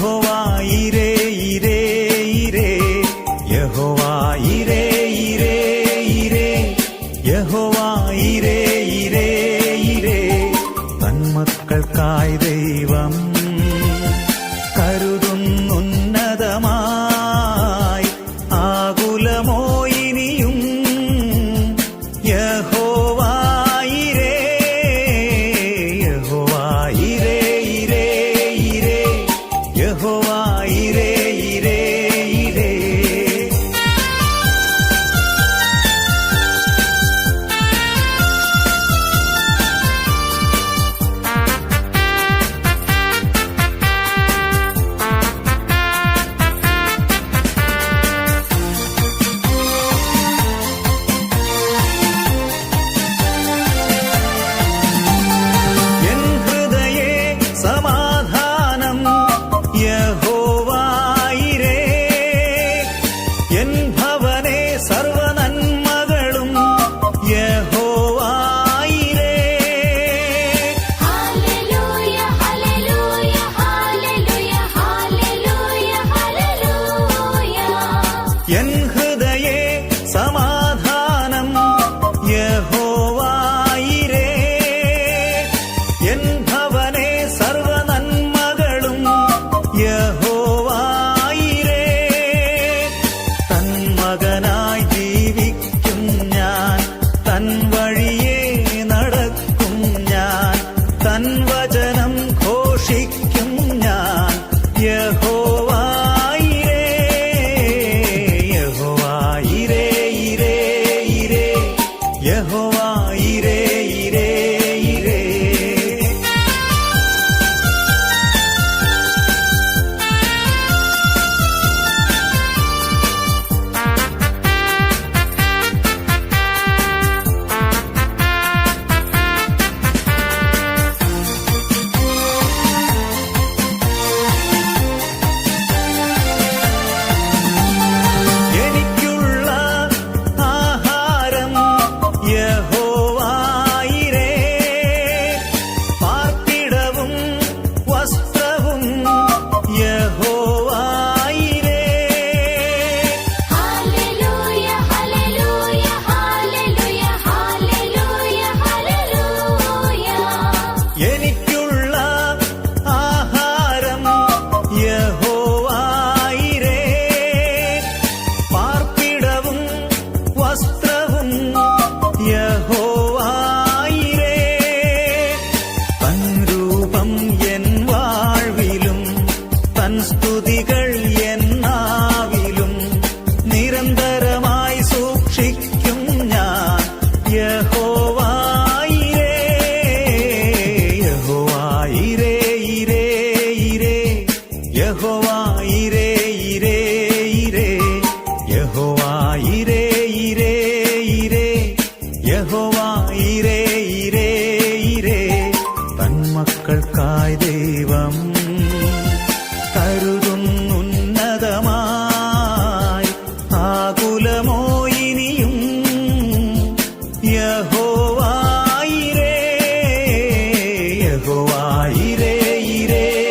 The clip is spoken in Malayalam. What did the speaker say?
हो என் സ്തുതികൾ എന്നാവിലും നിരന്തരമായി സൂക്ഷിക്കും ഞാൻ. യഹോവായിരേ യഹോവായിരേ ഇരേ ഇരേ യഹോവായിരേ ഇരേ ഇരേ യഹോവായിരേ ഇരേ ഇരേ യഹോവായിരേ ഇരേ ഇരേ തന്മക്കൾക്കായി இரே இரே.